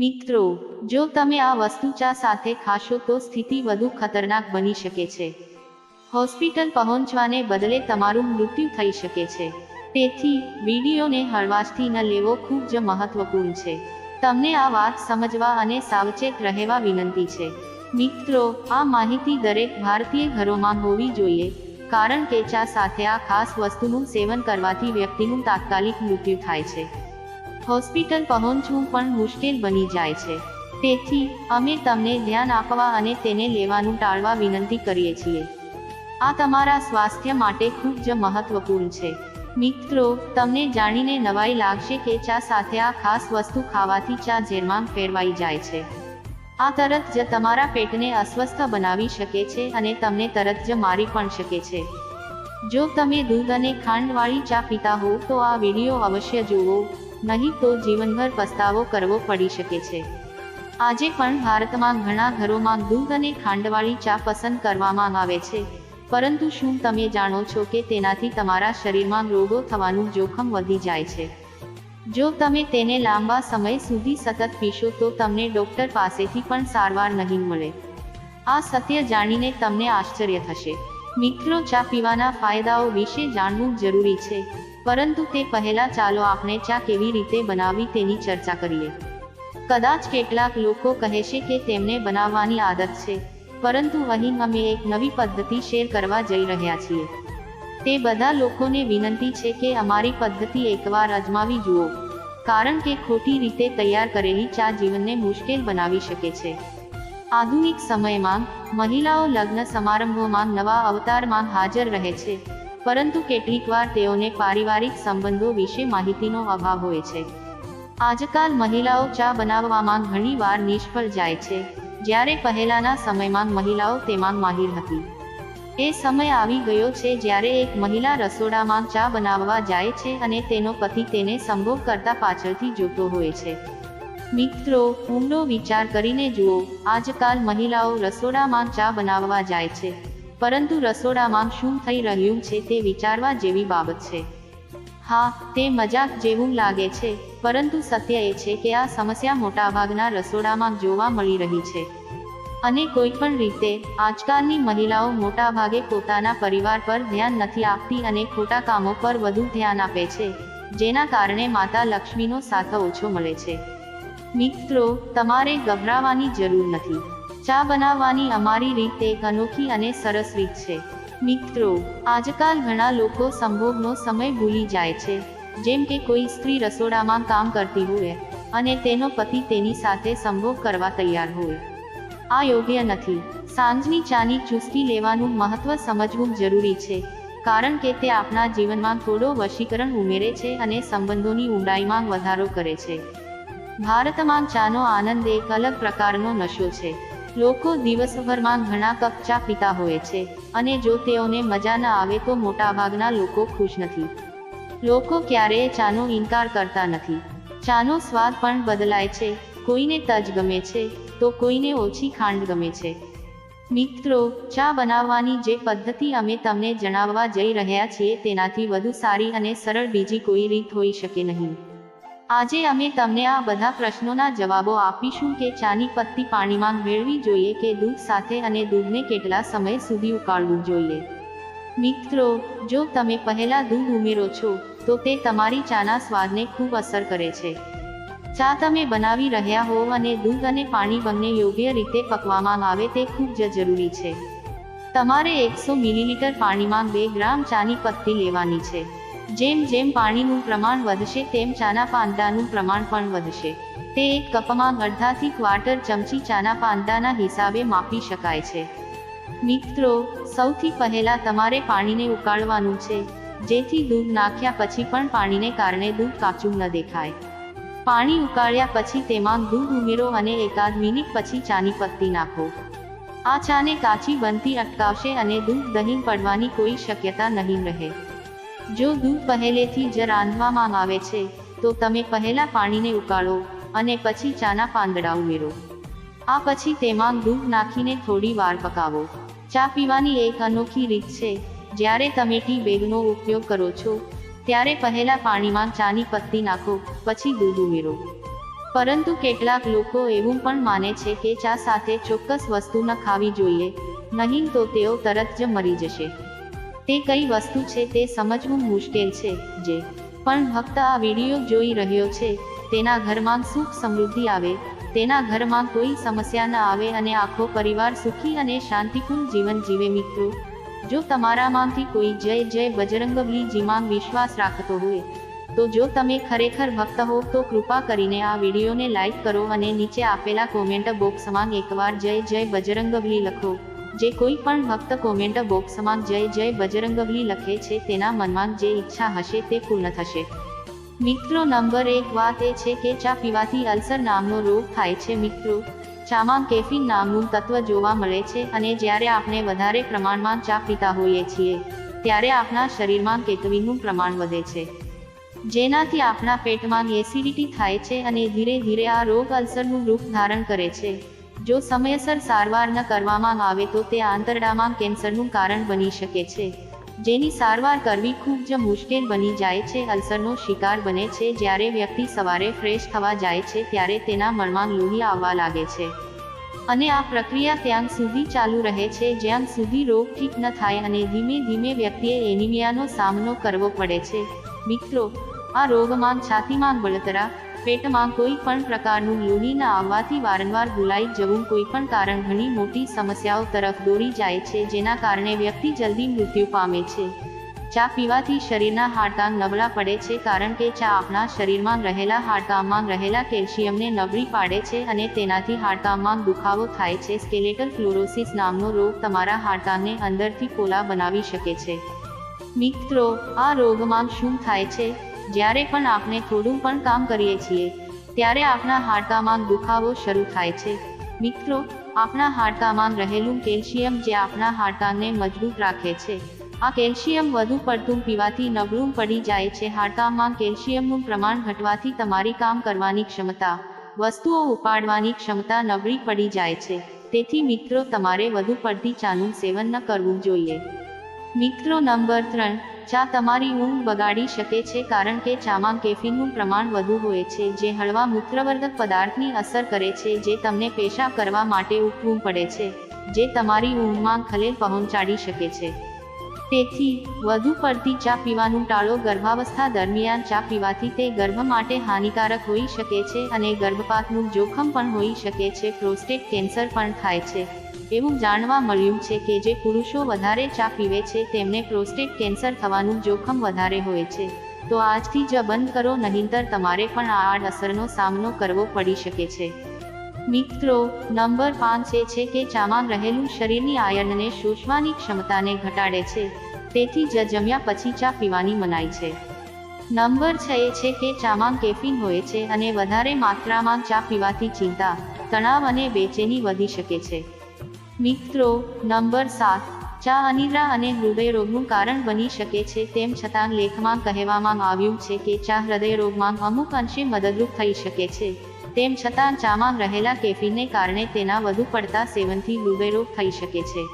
મિત્રો, જો તમે આ વસ્તુ ચા સાથે ખાશો તો સ્થિતિ વધુ ખતરનાક બની શકે છે. હોસ્પિટલ પહોંચવાને બદલે તમારું મૃત્યુ થઈ શકે છે. તેથી, વિડીયોને હળવાશથી ન લેવો ખૂબ જ મહત્વપૂર્ણ છે. તમને આ વાત સમજવા અને સાવચેત રહેવા વિનંતી છે. મિત્રો, આ માહિતી દરેક ભારતીય ઘરોમાં હોવી જોઈએ, કારણ કે ચા સાથે આ ખાસ વસ્તુનું સેવન કરવાથી વ્યક્તિનું તાત્કાલિક મૃત્યુ થાય છે. હોસ્પિટલ પહોંચવું પણ મુશ્કેલ બની જાય છે. તેથી, અમે તમને ધ્યાન આપવા અને તેને લેવાનું ટાળવા વિનંતી કરીએ છીએ. આ તમારા સ્વાસ્થ્ય માટે ખૂબ જ મહત્વપૂર્ણ છે. મિત્રો, તમને જાણીને નવાઈ લાગશે કે ચા સાથે આ ખાસ વસ્તુ ખાવાથી ચા ઝેરમાં ફેરવાઈ જાય છે. આ તરત જ તમારા પેટને અસ્વસ્થ બનાવી શકે છે અને તમને તરત જ મારી પણ શકે છે. જો તમે દૂધ અને ખાંડવાળી ચા પીતા હો તો આ વીડિયો અવશ્ય જુઓ. નહીં તો જીવનભર પસ્તાવો કરવો પડી શકે છે. આજે પણ ભારતમાં ઘણા ઘરોમાં દૂધ અને ખાંડવાળી ચા પસંદ કરવામાં આવે છે. પરંતુ શું તમે જાણો છો કે તેનાથી તમારા શરીરમાં રોગો થવાનું જોખમ વધી જાય છે? જો તમે તેને લાંબા સમય સુધી સતત પીશો તો તમને ડોક્ટર પાસેથી પણ સારવાર નહીં મળે. આ સત્ય જાણીને તમને આશ્ચર્ય થશે. મિત્રો, ચા પીવાના ફાયદાઓ વિશે જાણવું જરૂરી છે. પરંતુ તે પહેલા ચાલો આપણે ચા કેવી રીતે બનાવી તેની ચર્ચા કરીએ. કદાચ કેટલાક લોકો કહે છે કે તેમને બનાવવાની આદત છે, પરંતુ અહીં અમે એક નવી પદ્ધતિ શેર કરવા જઈ રહ્યા છીએ. તે બધા લોકોને વિનંતી છે કે અમારી પદ્ધતિ એકવાર અજમાવી જુઓ, કારણ કે ખોટી રીતે તૈયાર કરેલી ચા જીવનને મુશ્કેલ બનાવી શકે છે. આધુનિક સમયમાં મહિલાઓ લગ્ન સમારંભોમાં નવા અવતારમાં હાજર રહે છે પરંતુ કેટલીકવાર તેઓને પારિવારિક સંબંધો વિશે માહિતીનો અભાવ હોય છે. આજકાલ મહિલાઓ ચા બનાવવામાં ઘણીવાર નિષ્ફળ જાય છે, જ્યારે પહેલાના સમયમાં મહિલાઓ તેમાં માહિર હતી. એ સમય આવી ગયો છે જ્યારે એક મહિલા રસોડામાં ચા બનાવવા જાય છે અને તેનો પતિ તેને સંભોગ કરતા પાછળથી જોતો હોય છે. મિત્રો ઊંડો વિચાર કરીને જુઓ, આજકાલ મહિલાઓ રસોડામાં ચા બનાવવા જાય છે. પરંતુ રસોડામાં શું થઈ રહ્યું છે તે વિચારવા જેવી બાબત છે. હા, તે મજાક જેવું લાગે છે, પરંતુ સત્ય એ છે કે આ સમસ્યા મોટાભાગના રસોડામાં જોવા મળી રહી છે. અને કોઈ પણ રીતે, આજકાલની મહિલાઓ મોટાભાગે પોતાના પરિવાર પર ધ્યાન નથી આપતી અને ખોટા કામો પર વધુ ધ્યાન આપે છે, જેના કારણે માતા લક્ષ્મીનો સાથ ઓછો મળે છે. મિત્રો, તમારે ગભરાવાની જરૂર નથી. ચા બનાવવાની અમારી રીત એક અનોખી અને સરસ રીત છે. મિત્રો, આજકાલ ઘણા લોકો સંભોગનો સમય ભૂલી જાય છે. જેમ કે કોઈ સ્ત્રી રસોડામાં કામ કરતી હોય અને તેનો પતિ તેની સાથે સંભોગ કરવા તૈયાર હોય. આ યોગ્ય નથી. સાંજની ચાની ચુસ્કી લેવાનું મહત્વ સમજવું જરૂરી છે, કારણ કે તે આપણા જીવનમાં થોડો વશીકરણ ઉમેરે છે અને સંબંધોની ઊંડાઈમાં વધારો કરે છે. ભારતમાં ચાનો આનંદ એક અલગ પ્રકારનો નશો છે. લોકો દિવસભરમાં ઘણા કપ ચા પીતા હોય છે અને જો તેઓને મજા ન આવે તો મોટાભાગના લોકો ખુશ નથી. લોકો ક્યારેય ચાનો ઇનકાર કરતા નથી. ચાનો સ્વાદ પણ બદલાય છે. કોઈને તજ ગમે છે, તો કોઈને ઓછી ખાંડ ગમે છે. મિત્રો, ચા બનાવવાની જે પદ્ધતિ અમે તમને જણાવવા જઈ રહ્યા છીએ તેનાથી વધુ સારી અને સરળ બીજી કોઈ રીત હોઈ શકે નહીં. આજે અમે તમને આ બધા પ્રશ્નોના જવાબો આપીશું કે ચાની પત્તી પાણીમાં મેળવી જોઈએ કે દૂધ સાથે અને દૂધને કેટલા સમય સુધી ઉકાળવું જોઈએ? મિત્રો, જો તમે પહેલા દૂધ ઉમેરો છો, તો તે તમારી ચાના સ્વાદને ખૂબ અસર કરે છે. ચા તમે બનાવી રહ્યા હો અને દૂધ અને પાણી બંને યોગ્ય રીતે પકવામાં આવે તે ખૂબ જ જરૂરી છે. તમારે એકસો મિલીલીટર પાણીમાં બે ગ્રામ ચાની પત્તી લેવાની છે. જેમ જેમ પાણીનું પ્રમાણ વધશે તેમ ચાના પાંદાનું પ્રમાણ પણ વધશે. તે એક કપમાં અડધાથી ક્વાર્ટર ચમચી ચાના પાંદાના હિસાબે માપી શકાય છે. મિત્રો, સૌથી પહેલા તમારે પાણીને ઉકાળવાનું છે, જેથી દૂધ નાખ્યા પછી પણ પાણીને કારણે દૂધ કાચું ન દેખાય. પાણી ઉકાળ્યા પછી તેમાં દૂધ ઉમેરો અને એકાદ મિનિટ પછી ચાની પત્તી નાખો. આ ચાને કાચી બનતી અટકાવશે અને દૂધ દહીં પડવાની કોઈ શક્યતા નહીં રહે. જો દૂધ પહેલેથી જ રાંધવામાં આવે છે, તો તમે પહેલા પાણીને ઉકાળો અને પછી ચાના પાંદડા ઉમેરો. આ પછી તેમાં દૂધ નાખીને થોડી વાર પકાવો. ચા પીવાની એક અનોખી રીત છે, જ્યારે તમે ટી બેગનો ઉપયોગ કરો છો, ત્યારે પહેલા પાણીમાં ચાની પત્તી નાખો, પછી દૂધ ઉમેરો. પરંતુ કેટલાક લોકો એવું પણ માને છે કે ચા સાથે ચોક્કસ વસ્તુ ન ખાવી જોઈએ, નહીં તો તેઓ તરત જ મરી જશે. તે કઈ વસ્તુ છે તે સમજવું મુશ્કેલ છે, જે. પણ ભક્ત આ વીડિયો જોઈ રહ્યો છે, તેના ઘરમાં સુખ સમૃદ્ધિ આવે, તેના ઘરમાં કોઈ સમસ્યા ન આવે અને આખો પરિવાર સુખી અને શાંતિપૂર્ણ જીવન જીવે મિત્રો. જો તમારામાંથી કોઈ જય જય બજરંગબલીજીમાં વિશ્વાસ રાખતો હોય, તો જો તમે ખરેખર ભક્ત હો, તો કૃપા કરીને આ વિડીયોને લાઇક કરો અને નીચે આપેલા કોમેન્ટ બોક્સમાં એકવાર જય જય બજરંગબલી લખો. જે કોઈ પણ ભક્ત કોમેન્ટ બોક્સમાં જય જય બજરંગબલી લખે છે તેના મનમાં જે ઈચ્છા હશે તે પૂર્ણ થશે. મિત્રો, નંબર એક વાત એ છે કે ચા પીવાથી અલ્સર નામનો રોગ થાય છે. મિત્રો, ચામાં કેફીન નામનું તત્વ જોવા મળે છે અને જ્યારે આપણે વધારે પ્રમાણમાં ચા પીતા હોઈએ છીએ, ત્યારે આપણા શરીરમાં કેતવીનું પ્રમાણ વધે છે. જેનાથી આપણા પેટમાં એસિડિટી થાય છે અને ધીરે ધીરે આ રોગ અલ્સરનું રૂપ ધારણ કરે છે. જો સમયસર સારવાર ન કરવામાં આવે તો તે આંતરડામાં કેન્સરનું કારણ બની શકે છે. જેની સારવાર કરવી ખૂબ જ મુશ્કેલ બની જાય છે. અલ્સરનો શિકાર બને છે. જ્યારે વ્યક્તિ સવારે ફ્રેશ થવા જાય છે, ત્યારે તેના મળમાં લોહી આવવા લાગે છે. અને આ પ્રક્રિયા ત્યાં સુધી ચાલુ રહે છે. જ્યાં સુધી રોગ ઠીક ન થાય અને ધીમે ધીમે વ્યક્તિએ એનિમિયાનો સામનો કરવો પડે છે. મિત્રો, આ રોગમાં છાતીમાં બળતરા પેટમાં કોઈ પણ પ્રકારનું લોહી ન આવવાથી વારંવાર ભૂલાઈ જવું કોઈ પણ કારણ ઘણી મોટી સમસ્યાઓ તરફ દોરી જાય છે, જેના કારણે વ્યક્તિ જલ્દી મૃત્યુ પામે છે. ચા પીવાથી શરીરના હાડકાં નબળા પડે છે કારણ કે ચા આપણા શરીરમાં રહેલા હાડકાંમાં રહેલા કેલ્શિયમને નબળી પાડે છે અને તેનાથી હાડકાંમાં દુખાવો થાય છે. સ્કેલેટલ ફ્લોરોસિસ નામનો રોગ તમારા હાડકાંને અંદરથી પોલા બનાવી શકે છે. મિત્રો, આ રોગમાં શું થાય છે? જ્યારે પણ આપણે થોડું પણ કામ કરીએ છીએ, ત્યારે આપણા હાડકામાં દુખાવો શરૂ થાય છે. મિત્રો આપણા હાડકામાં રહેલું કેલ્શિયમ જે આપણા હાડકાને મજબૂત રાખે છે. આ કેલ્શિયમ વધુ પડતું પીવાથી નબળું પડી જાય છે. હાડકામાં કેલ્શિયમનું પ્રમાણ ઘટવાથી તમારી કામ કરવાની ક્ષમતા, વસ્તુઓ ઉપાડવાની ક્ષમતા નબળી પડી જાય છે. તેથી મિત્રો, તમારે વધુ પડતી ચાનું સેવન ન કરવું જોઈએ. મિત્રો, નંબર ત્રણ ચા તમારી ઊંઘ બગાડી શકે છે કારણ કે ચામાં કેફીનનું પ્રમાણ વધુ હોય છે, જે હળવા મૂત્રવર્ધક પદાર્થની અસર કરે છે, જે તમને પેશાબ કરવા માટે ઉઠવું પડે છે, જે તમારી ઊંઘમાં ખલેલ પહોંચાડી શકે છે. તેથી, વધુ પડતી ચા પીવાનું ટાળો ગર્ભાવસ્થા દરમિયાન ચા પીવાથી તે ગર્ભ માટે હાનિકારક હોઈ શકે છે અને ગર્ભપાતનું જોખમ પણ હોઈ શકે છે, પ્રોસ્ટેટ કેન્સર પણ થાય છે. એવું જાણવા મળ્યું છે કે જે પુરુષો વધારે ચા પીવે છે, તેમને પ્રોસ્ટેટ કેન્સર થવાનું જોખમ વધારે હોય છે. તો આજથી જ બંધ કરો, નહીંતર તમારે પણ આ આડઅસરનો સામનો કરવો પડી શકે છે. મિત્રો, નંબર પાંચ એ છે કે ચામાં રહેલું શરીરની આયર્નને શોષવાની ક્ષમતાને ઘટાડે છે. તેથી જ જમ્યા પછી ચા પીવાની મનાઈ છે. નંબર છ એ છે કે ચામાં કેફીન હોય છે અને વધારે માત્રામાં ચા પીવાથી ચિંતા, તણાવ અને બેચેની વધી શકે છે. મિત્રો, નંબર સાત. ચા અનિદ્રા અને હૃદય રોગનું કારણ બની શકે છે, તેમ છતાં લેખમાં કહેવામાં આવ્યું છે કે ચા હૃદય રોગમાં અમુક અંશે મદદરૂપ થઈ શકે છે. તેમ છતાં ચામાં રહેલા કેફીનને કારણે તેના વધુ પડતા સેવનથી હૃદયરોગ થઈ શકે છે.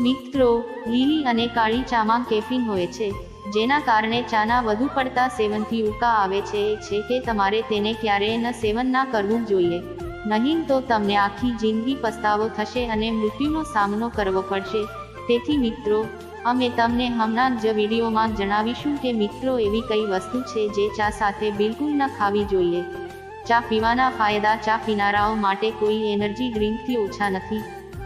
મિત્રો, લીલી અને કાળી ચામાં કેફીન હોય છે, જેના કારણે ચાના વધુ પડતા સેવનથી ઉકા આવે છે, એ છે કે તમારે તેને ક્યારેય ન સેવન ના કરવું જોઈએ. નહીં તો તમને આખી જિંદગી પસ્તાવો થશે અને મૃત્યુનો સામનો કરવો પડશે. તેથી મિત્રો, અમે તમને હમણાં જ વિડીયોમાં જણાવીશું કે મિત્રો એવી કઈ વસ્તુ છે જે ચા સાથે બિલકુલ ન ખાવી જોઈએ. ચા પીવાના ફાયદા, ચા પીનારાઓ માટે કોઈ એનર્જી ડ્રિંકથી ઓછા નથી.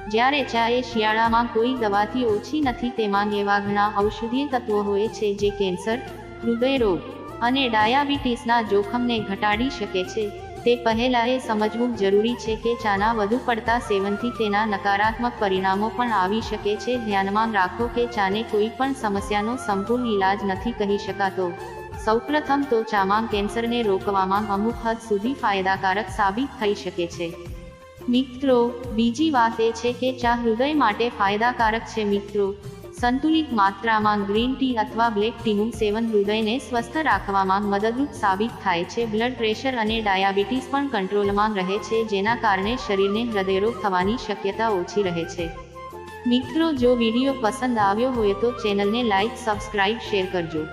જ્યારે ચા એ શિયાળામાં કોઈ દવાથી ઓછી નથી, તેમાં એવા ઘણા ઔષધીય તત્વો હોય છે જે કેન્સર હૃદયરોગ અને ડાયાબિટીસના જોખમને ઘટાડી શકે છે. તે પહેલા એ સમજવું જરૂરી છે કે ચાના વધુ પડતા સેવનથી તેના નકારાત્મક પરિણામો પણ આવી શકે છે. ધ્યાનમાં રાખો કે ચાને કોઈ પણ સમસ્યાનો સંપૂર્ણ ઇલાજ નથી કહી શકાતો. સૌપ્રથમ તો ચામાં કેન્સરને રોકવામાં અમુક હદ સુધી ફાયદાકારક સાબિત થઈ શકે છે. મિત્રો, બીજી વાત એ છે કે ચા હૃદય માટે ફાયદાકારક છે મિત્રો. સંતુલિત માત્રામાં ગ્રીન ટી અથવા બ્લેક ટીનું સેવન હૃદયને સ્વસ્થ રાખવામાં મદદરૂપ સાબિત થાય છે. બ્લડ પ્રેશર અને ડાયાબિટીસ પણ કંટ્રોલમાં રહે છે, જેના કારણે શરીરને હૃદયરોગ થવાની શક્યતા ઓછી રહે છે. મિત્રો, જો વીડિયો પસંદ આવ્યો હોય તો ચેનલને લાઇક સબસ્ક્રાઇબ, શેર કરજો.